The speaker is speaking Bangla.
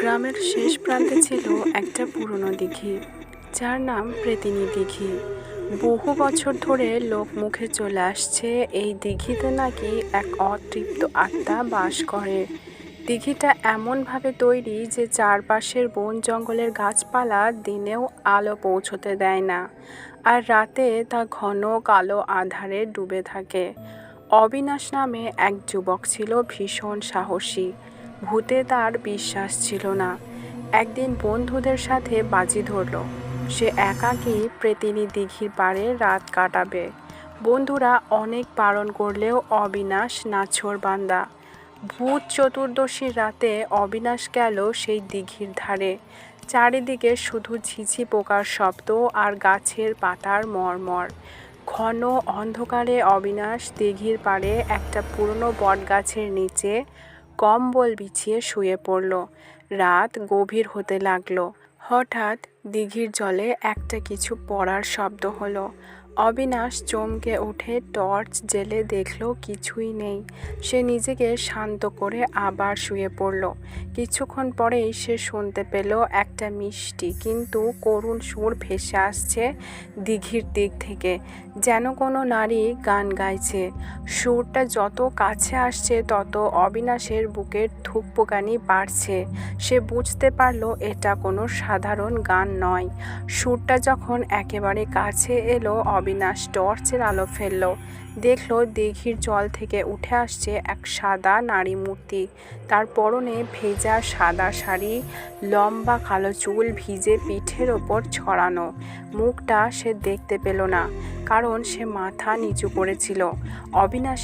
গ্রামের শেষ প্রান্তে ছিল একটা পুরনো দিঘি, যার নাম প্রেতিনী দিঘি। বহু বছর ধরে লোক মুখে চলে আসছে এই দিঘিতে নাকি এক অতৃপ্ত আত্মা বাস করে। দিঘিটা এমনভাবে তৈরি যে চারপাশের বন জঙ্গলের গাছপালা দিনেও আলো পৌঁছতে দেয় না, আর রাতে তা ঘন কালো আধারে ডুবে থাকে। অবিনাশ নামে এক যুবক ছিল ভীষণ সাহসী। ভূতে তার বিশ্বাস ছিল না। একদিন বন্ধুদের সাথে বাজি ধরলো। সে একাকী প্রেতিনী দিঘির পাড়ে রাত কাটাবে। বন্ধুরা অনেক বারণ করলেও অবিনাশ নাছোড় বান্দা। ভূত চতুর্দশীর রাতে অবিনাশ গেল সেই দিঘির ধারে। চারিদিকে শুধু ঝিঝি পোকার শব্দ আর গাছের পাতার মরমর। ঘন অন্ধকারে অবিনাশ দিঘির পাড়ে একটা পুরনো বটগাছের নিচে কম্বল বিছিয়ে শুয়ে পড়ল। রাত গভীর হতে লাগল। হঠাৎ দিঘির জলে একটা কিছু পড়ার শব্দ হলো। অবিনাশ চমকে উঠে টর্চ জেলে দেখল কিছুই নেই। সে নিজেকে শান্ত করে আবার শুয়ে পড়ল। কিছুক্ষণ পরেই সে শুনতে পেল একটা মিষ্টি, কিন্তু করুণ সুর ভেসে আসছে দিঘির দিক থেকে। যেন কোনো নারী গান গাইছে। সুরটা যত কাছে আসছে, তত অবিনাশের বুকের ধুকপুকানি বাড়ছে। সে বুঝতে পারল এটা কোনো সাধারণ গান নয়। সুরটা যখন একেবারে কাছে এলো, অবিনাশ টর্চের আলো ফেলল। দেখল দিঘির জল থেকে উঠে আসছে এক সাদা নারী মূর্তি। তার পরনে ভেজা সাদা শাড়ি, লম্বা কালো চুল ভিজে পিঠের ওপর ছড়ানো। মুখটা সে দেখতে পেল না, কারণ সে মাথা নিচু করেছিল। অবিনাশ